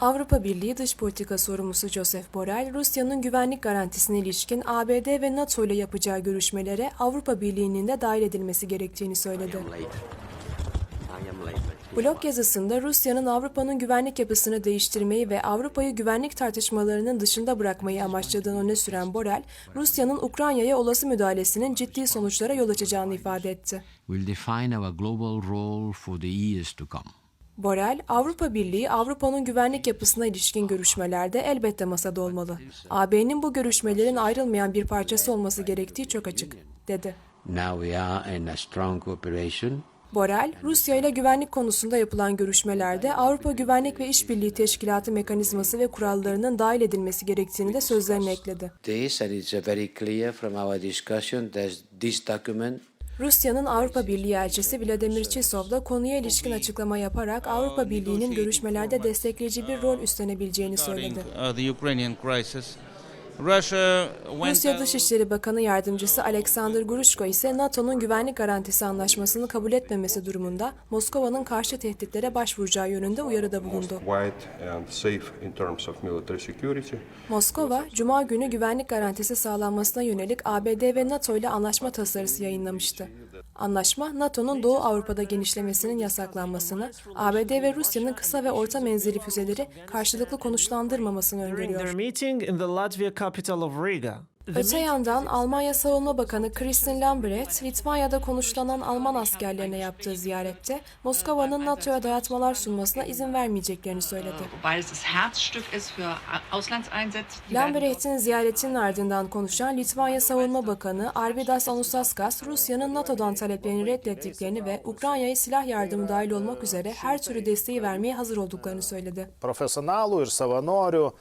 Avrupa Birliği Dış Politika Sorumlusu Joseph Borrell, Rusya'nın güvenlik garantisine ilişkin ABD ve NATO ile yapacağı görüşmelere Avrupa Birliği'nin de dahil edilmesi gerektiğini söyledi. Blog yazısında Rusya'nın Avrupa'nın güvenlik yapısını değiştirmeyi ve Avrupa'yı güvenlik tartışmalarının dışında bırakmayı amaçladığını öne süren Borrell, Rusya'nın Ukrayna'ya olası müdahalesinin ciddi sonuçlara yol açacağını ifade etti. Our. Borrell, Avrupa Birliği Avrupa'nın güvenlik yapısına ilişkin görüşmelerde elbette masada olmalı. AB'nin bu görüşmelerin ayrılmayan bir parçası olması gerektiği çok açık, dedi. Borrell, Rusya ile güvenlik konusunda yapılan görüşmelerde Avrupa Güvenlik ve İşbirliği Teşkilatı mekanizması ve kurallarının dahil edilmesi gerektiğini de sözlerine ekledi. Rusya'nın Avrupa Birliği elçisi Vladimir Chisov da konuya ilişkin açıklama yaparak Avrupa Birliği'nin görüşmelerde destekleyici bir rol üstlenebileceğini söyledi. Rusya Dışişleri Bakanı Yardımcısı Alexander Grushko ise NATO'nun güvenlik garantisi anlaşmasını kabul etmemesi durumunda Moskova'nın karşı tehditlere başvuracağı yönünde uyarıda bulundu. Moskova, Cuma günü güvenlik garantisi sağlanmasına yönelik ABD ve NATO ile anlaşma tasarısı yayınlamıştı. Anlaşma, NATO'nun Doğu Avrupa'da genişlemesinin yasaklanmasını, ABD ve Rusya'nın kısa ve orta menzilli füzeleri karşılıklı konuşlandırmamasını öngörüyor. Capital of Riga, Öte yandan Almanya Savunma Bakanı Kristin Lambrecht, Litvanya'da konuşlanan Alman askerlerine yaptığı ziyarette Moskova'nın NATO'ya dayatmalar sunmasına izin vermeyeceklerini söyledi. Lambrecht'in ziyaretinin ardından konuşan Litvanya Savunma Bakanı Arvidas Anusauskas, Rusya'nın NATO'dan taleplerini reddettiklerini ve Ukrayna'ya silah yardımı dahil olmak üzere her türlü desteği vermeye hazır olduklarını söyledi. profesionalų ir savanorių